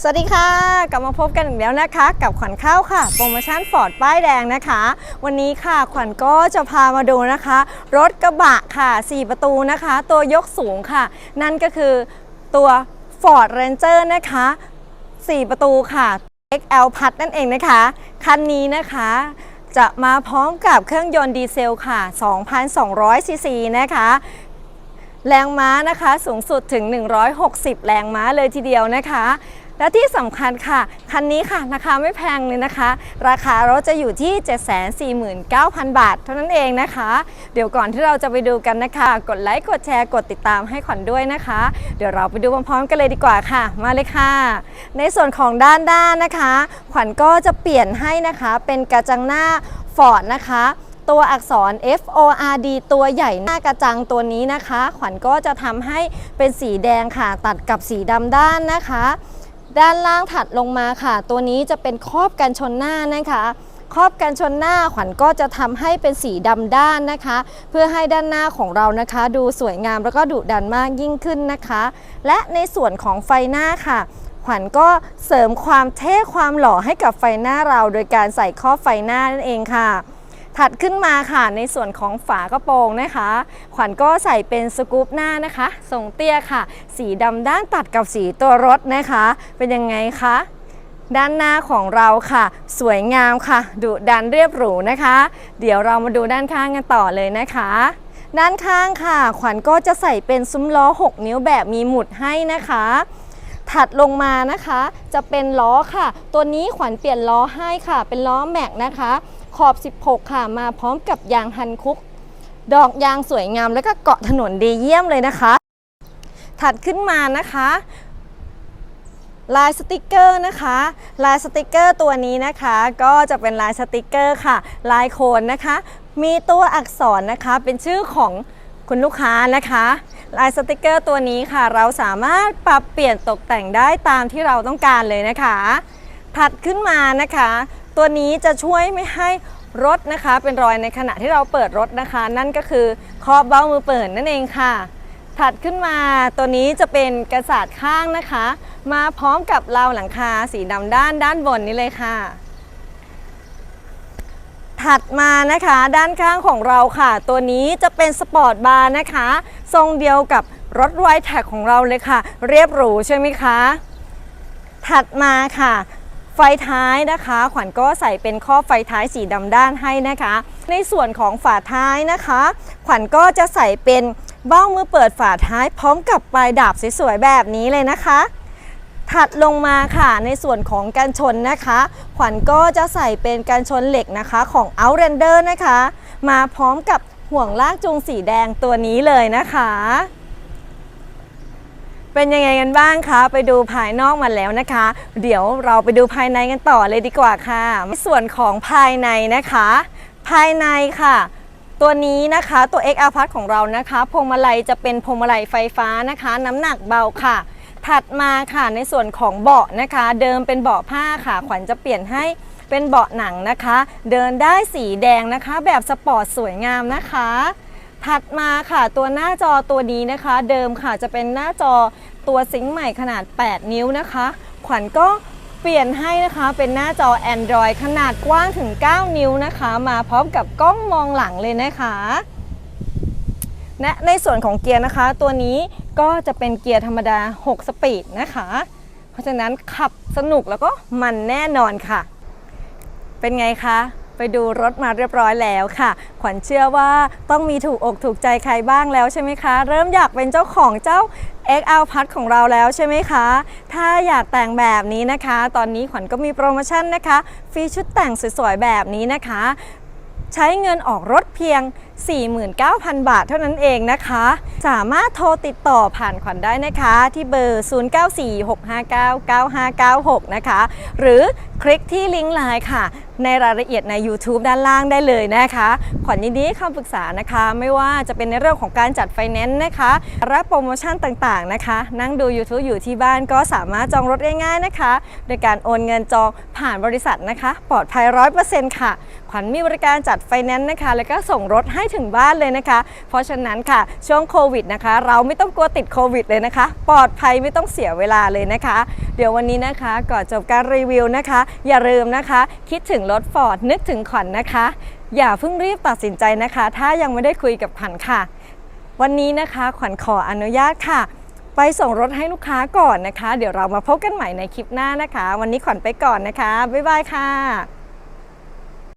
สวัสดีค่ะ กลับมาพบกันอีกแล้วนะคะ กับขวัญข้าวค่ะ โปรโมชั่นฟอร์ดป้ายแดงนะคะ วันนี้ค่ะขวัญก็จะพามาดูนะคะ รถกระบะค่ะ 4 ประตูนะคะ ตัวยกสูงค่ะ นั่นก็คือตัว Ford Ranger นะคะ 4 ประตูค่ะ XL พัดนั่นเองนะคะ คันนี้นะคะจะมาพร้อมกับเครื่องยนต์ดีเซลค่ะ 2,200ซีซีนะคะแรงม้านะคะสูงสุดถึง 160 แรงม้าเลยทีเดียวนะคะ และที่สำคัญค่ะ คันนี้ค่ะ ราคาไม่แพงเลยนะคะ ราคารถจะอยู่ที่ 749,000 บาท เท่านั้นเองนะคะ เดี๋ยวก่อนที่เราจะไปดูกันนะคะ กดไลค์ กดแชร์ กดติดตามให้ขวัญด้วยนะคะ เดี๋ยวเราไปดูพร้อมๆกันเลยดีกว่าค่ะ มาเลยค่ะ ในส่วนของด้านด้านนะคะ ขวัญก็จะเปลี่ยนให้นะคะ เป็นกระจังหน้าฟอร์ดนะคะตัวอักษร F O R D ตัวใหญ่หน้ากระจังตัวนี้นะคะ ขวัญก็จะทำให้เป็นสีแดงค่ะ ตัดกับสีดำด้านนะคะ ด้านล่างถัดลงมาค่ะ ตัวนี้จะเป็นครอบกันชนหน้านะคะครอบกันชนหน้าขวัญก็จะทำให้เป็นสีดำด้านนะคะ เพื่อให้ด้านหน้าของเรานะคะ ดูสวยงามแล้วก็ดุดันมากยิ่งขึ้นนะคะ และในส่วนของไฟหน้าค่ะ ขวัญก็เสริมความเท่ความหล่อให้กับไฟหน้าเรา โดยการใส่ครอบไฟหน้านั่นเองค่ะ ถัดขึ้นมาค่ะในส่วนของฝากระโปรงนะคะ ขวัญก็ใส่เป็นสกู๊ปหน้านะคะทรงเตี้ยค่ะ สีดำด้านตัดกับสีตัวรถนะคะ เป็นยังไงคะด้านหน้าของเราค่ะ สวยงามค่ะดุดันเรียบหรูนะคะ เดี๋ยวเรามาดูด้านข้างกันต่อเลยนะคะ ด้านข้างค่ะ ขวัญก็จะใส่เป็นซุ้มล้อ 6 นิ้วแบบมีหมุดให้นะคะ ถัดลงมานะคะ จะเป็นล้อค่ะ ตัวนี้ขวัญเปลี่ยนล้อให้ค่ะ เป็นล้อแม็กนะคะ ขอบ 16 ค่ะ มาพร้อมกับยางฮันคุก ดอกยางสวยงามแล้วก็เกาะถนนดีเยี่ยมเลยนะคะ ถัดขึ้นมานะคะลายสติกเกอร์นะคะ ลายสติกเกอร์ตัวนี้นะคะ ก็จะเป็นลายสติกเกอร์ค่ะ ลายโคนนะคะ มีตัวอักษรนะคะ เป็นชื่อของคุณลูกค้านะคะ ลายสติกเกอร์ตัวนี้ค่ะ เราสามารถปรับเปลี่ยนตกแต่งได้ตามที่เราต้องการเลยนะคะ ถัดขึ้นมานะคะ ตัวนี้จะช่วยไม่ให้รถนะคะ เป็นรอยในขณะที่เราเปิดรถนะคะ นั่นก็คือครอบเบ้ามือเปิดนั่นเองค่ะ ถัดขึ้นมาตัวนี้จะเป็นกระสาดข้างนะคะ มาพร้อมกับราวหลังคาสีดำด้านด้านบนนี้เลยค่ะ ถัดมานะคะด้านข้างของเราค่ะ ตัวนี้จะเป็นสปอร์ตบาร์นะคะ ทรงเดียวกับรถไวแท็กของเราเลยค่ะ เรียบหรูใช่ไหมคะถัดมาค่ะ ไฟท้ายนะคะ ขวัญก็ใส่เป็นข้อไฟท้ายสีดำด้านให้นะคะ ในส่วนของฝาท้ายนะคะ ขวัญก็จะใส่เป็นเบ้ามือเปิดฝาท้ายพร้อมกับปลายดาบสวยๆแบบนี้เลยนะคะ ถัดลงมาค่ะในส่วนของกันชนนะคะ ขวัญก็จะใส่เป็นกันชนเหล็กนะคะของ Outlander นะคะ มาพร้อมกับห่วงลากจูงสีแดงตัวนี้เลยนะคะ เป็นยังไงกันบ้างคะ ไปดูภายนอกมาแล้วนะคะ เดี๋ยวเราไปดูภายในกันต่อเลยดีกว่าค่ะในส่วนของภายในนะคะ ภายในค่ะ ตัวนี้นะคะตัว XR p a s ของเรานะคะพวงมาลัยจะเป็นพวงมาลัยไฟฟ้านะคะ น้ำหนักเบาค่ะถัดมาค่ะในส่วนของเบาะนะคะ เดิมเป็นเบาะผ้าค่ะ ขวัญจะเปลี่ยนให้เป็นเบาะหนังนะคะ เดินได้สีแดงนะคะ แบบสปอร์ตสวยงามนะคะ ถัดมาค่ะตัวหน้าจอตัวนี้นะคะ เดิมค่ะจะเป็นหน้าจอตัวซิงค์ใหม่ขนาด 8 นิ้วนะคะ ขวัญก็เปลี่ยนให้นะคะเป็นหน้าจอ Android ขนาดกว้างถึง 9 นิ้วนะคะ มาพร้อมกับกล้องมองหลังเลยนะคะและในส่วนของเกียร์นะคะ ตัวนี้ก็จะเป็นเกียร์ธรรมดา 6 สปีดนะคะ เพราะฉะนั้นขับสนุกแล้วก็มันแน่นอนค่ะ เป็นไงคะ ไปดูรถมาเรียบร้อยแล้วค่ะ ขวัญเชื่อว่าต้องมีถูกอกถูกใจใครบ้างแล้วใช่ไหมคะ เริ่มอยากเป็นเจ้าของเจ้า XL พัดของเราแล้วใช่ไหมคะ ถ้าอยากแต่งแบบนี้นะคะ ตอนนี้ขวัญก็มีโปรโมชั่นนะคะ ฟรีชุดแต่งสวยๆแบบนี้นะคะ ใช้เงินออกรถเพียง 49,000 บาทเท่านั้นเองนะคะ สามารถโทรติดต่อผ่านขวัญได้นะคะ ที่เบอร์ 0946599596 นะคะ หรือคลิกที่ลิงก์ไลน์ค่ะ ในรายละเอียดใน YouTube ด้านล่างได้เลยนะคะขวัญยินดีให้คำปรึกษานะคะ ไม่ว่าจะเป็นในเรื่องของการจัดไฟแนนซ์นะคะ รับโปรโมชั่นต่างๆนะคะ นั่งดู YouTube อยู่ที่บ้านก็สามารถจองรถง่ายๆนะคะ โดยการโอนเงินจองผ่านบริษัทนะคะ ปลอดภัย100%ค่ะ ขวัญมีบริการจัดไฟแนนซ์นะคะ แล้วก็ส่งรถให้ถึงบ้านเลยนะคะ เพราะฉะนั้นค่ะ ช่วงโควิดนะคะ เราไม่ต้องกลัวติดโควิดเลยนะคะ ปลอดภัยไม่ต้องเสียเวลาเลยนะคะ เดี๋ยววันนี้นะคะก่อนจบการรีวิวนะคะ อย่าลืมนะคะ คิดถึงรถฟอร์ดนึกถึงขวัญนนะคะ อย่าเพิ่งรีบตัดสินใจนะคะ ถ้ายังไม่ได้คุยกับขวัญค่ะ วันนี้นะคะขวัญขออนุญาตค่ะ ไปส่งรถให้ลูกค้าก่อนนะคะ เดี๋ยวเรามาพบกันใหม่ในคลิปหน้านะคะ วันนี้ขวัญไปก่อนนะคะบ๊ายบายค่ะ